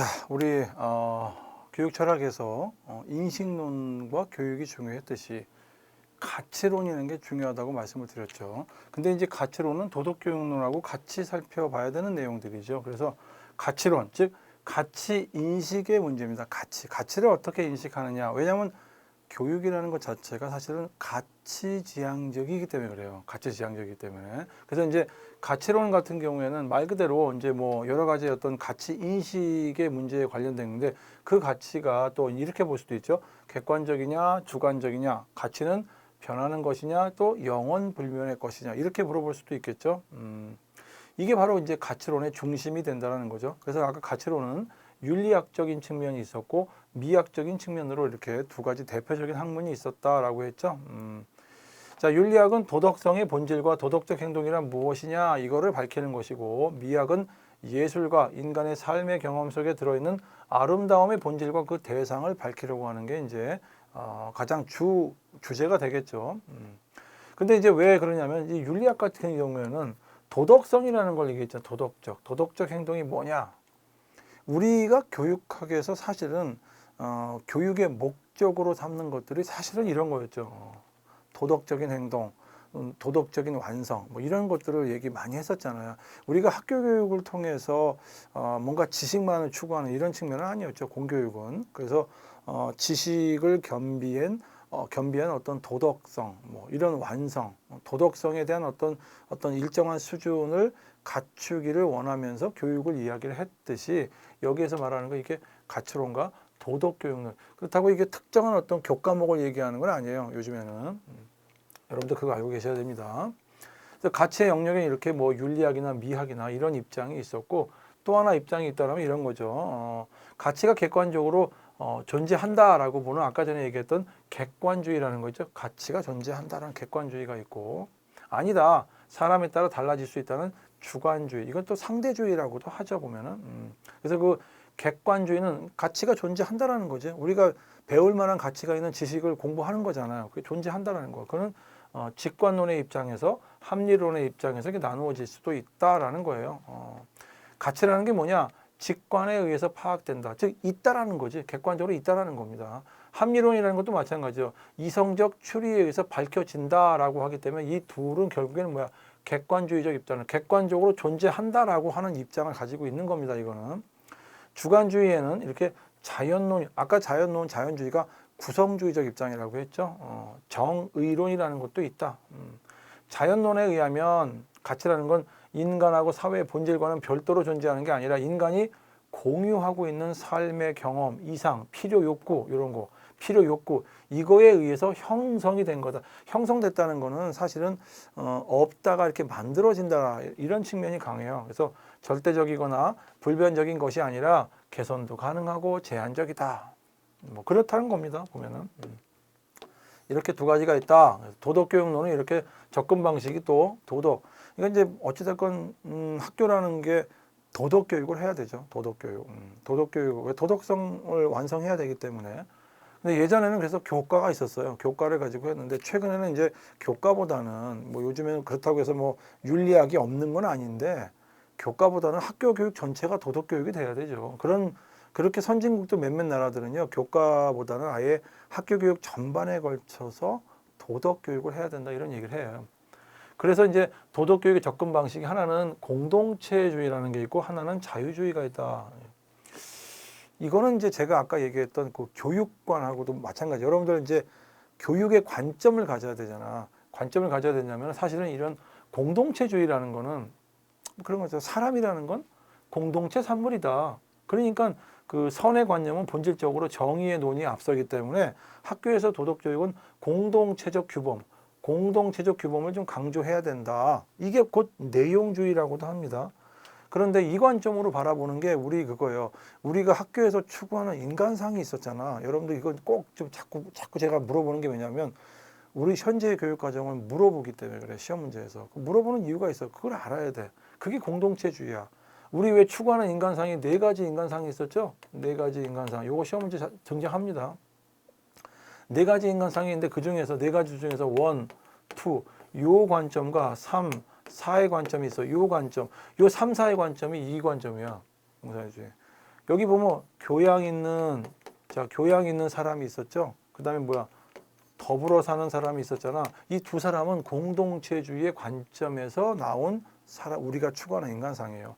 자, 우리 어, 교육 철학에서 어, 인식론과 교육이 중요했듯이 가치론이라는 게 중요하다고 말씀을 드렸죠. 근데 이제 가치론은 도덕교육론하고 같이 살펴봐야 되는 내용들이죠. 그래서 가치론, 즉 가치 인식의 문제입니다. 가치, 가치를 어떻게 인식하느냐. 왜냐하면 교육이라는 것 자체가 사실은 가치 지향적이기 때문에 그래요. 가치 지향적이기 때문에. 그래서 이제 가치론 같은 경우에는 말 그대로 이제 뭐 여러 가지 어떤 가치 인식의 문제에 관련된 건데 그 가치가 또 이렇게 볼 수도 있죠. 객관적이냐, 주관적이냐, 가치는 변하는 것이냐, 또 영원 불변의 것이냐 이렇게 물어볼 수도 있겠죠. 음, 이게 바로 이제 가치론의 중심이 된다는 거죠. 그래서 아까 가치론은 윤리학적인 측면이 있었고 미학적인 측면으로 이렇게 두 가지 대표적인 학문이 있었다라고 했죠. 음. 자, 윤리학은 도덕성의 본질과 도덕적 행동이란 무엇이냐 이거를 밝히는 것이고 미학은 예술과 인간의 삶의 경험 속에 들어있는 아름다움의 본질과 그 대상을 밝히려고 하는 게 이제 어, 가장 주 주제가 되겠죠. 음. 근데 이제 왜 그러냐면 이 윤리학 같은 경우에는 도덕성이라는 걸 얘기했죠. 도덕적 도덕적 행동이 뭐냐? 우리가 교육학에서 사실은 어, 교육의 목적으로 삼는 것들이 사실은 이런 거였죠. 어, 도덕적인 행동, 음, 도덕적인 완성, 뭐 이런 것들을 얘기 많이 했었잖아요. 우리가 학교 교육을 통해서 어, 뭔가 지식만을 추구하는 이런 측면은 아니었죠. 공교육은 그래서 어, 지식을 겸비한 어, 겸비한 어떤 도덕성, 뭐 이런 완성, 어, 도덕성에 대한 어떤 어떤 일정한 수준을 갖추기를 원하면서 교육을 이야기를 했듯이 여기에서 말하는 거 이게 가치론과 도덕 교육론 그렇다고 이게 특정한 어떤 교과목을 얘기하는 건 아니에요. 요즘에는 음. 여러분들 그거 알고 계셔야 됩니다. 가치의 영역에 이렇게 뭐 윤리학이나 미학이나 이런 입장이 있었고 또 하나 입장이 있다면 이런 거죠. 어, 가치가 객관적으로 어, 존재한다라고 보는 아까 전에 얘기했던 객관주의라는 거죠. 가치가 존재한다라는 객관주의가 있고 아니다. 사람에 따라 달라질 수 있다는 주관주의. 이건 또 상대주의라고도 하죠 보면은. 음. 그래서 그 객관주의는 가치가 존재한다라는 거죠. 우리가 배울 만한 가치가 있는 지식을 공부하는 거잖아요. 그게 존재한다라는 거. 그는 어, 직관론의 입장에서 합리론의 입장에서 이게 나누어질 수도 있다라는 거예요. 어, 가치라는 게 뭐냐? 직관에 의해서 파악된다. 즉 있다라는 거지. 객관적으로 있다라는 겁니다. 합리론이라는 것도 마찬가지죠. 이성적 추리에 의해서 밝혀진다라고 하기 때문에 이 둘은 결국에는 뭐야? 객관주의적 입장을 객관적으로 존재한다라고 하는 입장을 가지고 있는 겁니다. 이거는 주관주의에는 이렇게 자연론 아까 자연론 자연주의가 구성주의적 입장이라고 했죠. 어, 정의론이라는 것도 있다. 음. 자연론에 의하면 가치라는 건 인간하고 사회의 본질과는 별도로 존재하는 게 아니라 인간이 공유하고 있는 삶의 경험, 이상, 필요 욕구 이런 거, 필요 욕구 이거에 의해서 형성이 된 거다. 형성됐다는 거는 사실은 어, 없다가 이렇게 만들어진다 이런 측면이 강해요. 그래서 절대적이거나 불변적인 것이 아니라 개선도 가능하고 제한적이다. 뭐 그렇다는 겁니다. 보면은 음. 이렇게 두 가지가 있다. 도덕교육론은 이렇게 접근 방식이 또 도덕. 이건 이제 어찌됐건 음, 학교라는 게 도덕 교육을 해야 되죠. 도덕 교육. 음, 도덕 교육. 왜 도덕성을 완성해야 되기 때문에. 근데 예전에는 그래서 교과가 있었어요. 교과를 가지고 했는데 최근에는 이제 교과보다는 뭐 요즘에는 그렇다고 해서 뭐 윤리학이 없는 건 아닌데 교과보다는 학교 교육 전체가 도덕 교육이 돼야 되죠. 그런 그렇게 선진국도 몇몇 나라들은요. 교과보다는 아예 학교 교육 전반에 걸쳐서 도덕 교육을 해야 된다 이런 얘기를 해요. 그래서 이제 도덕 교육의 접근 방식이 하나는 공동체주의라는 게 있고 하나는 자유주의가 있다. 이거는 이제 제가 아까 얘기했던 그 교육관하고도 마찬가지. 여러분들 이제 교육의 관점을 가져야 되잖아. 관점을 가져야 되냐면 사실은 이런 공동체주의라는 거는 그런 거죠. 사람이라는 건 공동체 산물이다. 그러니까 그 선의 관념은 본질적으로 정의의 논의에 앞서기 때문에 학교에서 도덕 교육은 공동체적 규범, 공동체적 규범을 좀 강조해야 된다. 이게 곧 내용주의라고도 합니다. 그런데 이 관점으로 바라보는 게 우리 그거예요. 우리가 학교에서 추구하는 인간상이 있었잖아. 여러분들 이건 꼭 좀 자꾸 자꾸 제가 물어보는 게 왜냐면 우리 현재 교육 과정을 물어보기 때문에 그래 시험 문제에서 그 물어보는 이유가 있어. 그걸 알아야 돼. 그게 공동체주의야. 우리 왜 추구하는 인간상이 네 가지 인간상이 있었죠? 네 가지 인간상. 요거 시험 문제 자- 등장합니다. 네 가지 인간상이 있는데 그 중에서 네 가지 중에서 원, 투, 요 관점과 삼, 사의 관점이 있어. 요 관점. 요 삼, 사의 관점이 이 관점이야. 공사주의. 여기 보면 교양 있는 자 교양 있는 사람이 있었죠. 그다음에 뭐야 더불어 사는 사람이 있었잖아. 이 두 사람은 공동체주의의 관점에서 나온 사람 우리가 추구하는 인간상이에요.